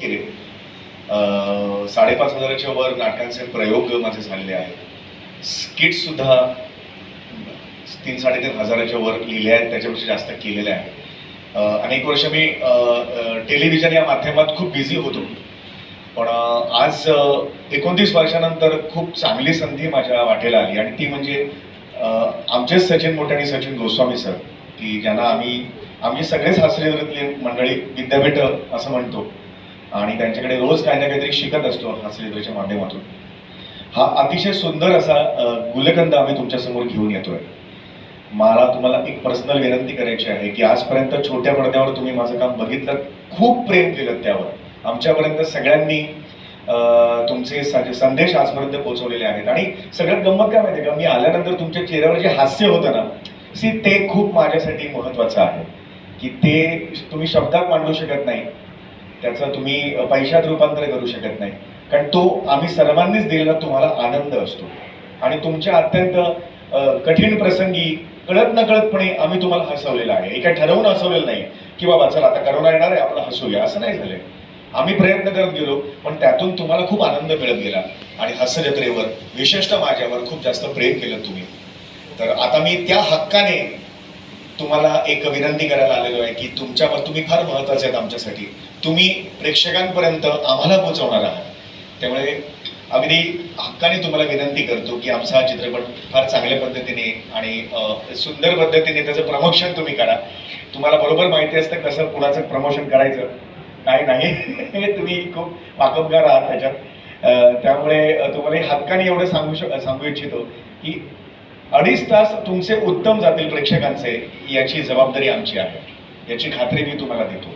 केले. साडेपाच हजाराच्या वर नाटकांचे प्रयोग माझे झालेले आहेत. स्किटसुद्धा तीन साडेतीन हजाराच्या वर लिहिले आहेत त्याच्यापेक्षा जास्त केलेले आहेत. अनेक वर्ष मी टेलिव्हिजन या माध्यमात खूप बिझी होतो. पण आज एकोणतीस वर्षानंतर खूप चांगली संधी माझ्या वाटेला आली आणि ती म्हणजे आमचेच सचिन मोठे आणि सचिन गोस्वामी सर की ज्यांना आम्ही आम्ही सगळेच हास्यचित्रातली मंडळी विद्यापीठ असं म्हणतो. आणि त्यांच्याकडे रोज काही ना काहीतरी शिकत असतो हास्यचित्राच्या माध्यमातून. हा अतिशय सुंदर असा गुलकंद आम्ही तुमच्यासमोर घेऊन येतोय. मला तुम्हाला एक पर्सनल विनंती करायची आहे की आजपर्यंत छोट्या पडद्यावर तुम्ही माझं काम बघितलं खूप प्रेम केलं त्यावर. आमच्यापर्यंत सगळ्यांनी तुमचे संदेश आजपर्यंत पोहोचवलेले आहेत. आणि सगळ्यात गंमत काय माहिती का? मी आल्यानंतर तुमच्या चेहऱ्यावर जे हास्य होतं ना सी ते खूप माझ्यासाठी महत्वाचं आहे. की ते तुम्ही शब्दात मांडू शकत नाही त्याचं तुम्ही पैशात रूपांतर करू शकत नाही. कारण तो आम्ही सर्वांनीच दिलेला तुम्हाला आनंद असतो. आणि तुमच्या अत्यंत कठीण प्रसंगी कळत नकळतपणे आम्ही तुम्हाला हसवलेलं आहे. एका ठरवून हसवलेलं नाही की बाबा चला आता करोना येणार आहे आपण हसूया असं नाही झालंय. आम्ही प्रयत्न करत गेलो पण त्यातून तुम्हाला खूप आनंद मिळत गेला. आणि हास्य विशेषतः माझ्यावर खूप जास्त प्रेम केलं तुम्ही. तर आता मी त्या हक्काने तुम्हाला एक विनंती करायला आलेलो आहे की तुमच्यावर तुम्ही फार महत्त्वाचे आहेत आमच्यासाठी. तुम्ही प्रेक्षकांपर्यंत आम्हाला पोहोचवणार आहात. त्यामुळे अगदी हक्काने तुम्हाला विनंती करतो की आमचा हा चित्रपट फार चांगल्या पद्धतीने आणि सुंदर पद्धतीने त्याचं प्रमोशन तुम्ही करा. तुम्हाला बरोबर माहिती असतं कसं कुणाचं प्रमोशन करायचं. काय नाही. हे तुम्ही खूप वाकबगार आहात त्याच्यात. त्यामुळे तुम्हाला हे हक्काने एवढं सांगू शक सांगू इच्छितो की अडीच तास तुमचे उत्तम जातील प्रेक्षकांचे याची जबाबदारी आमची आहे. याची खात्री मी तुम्हाला देतो.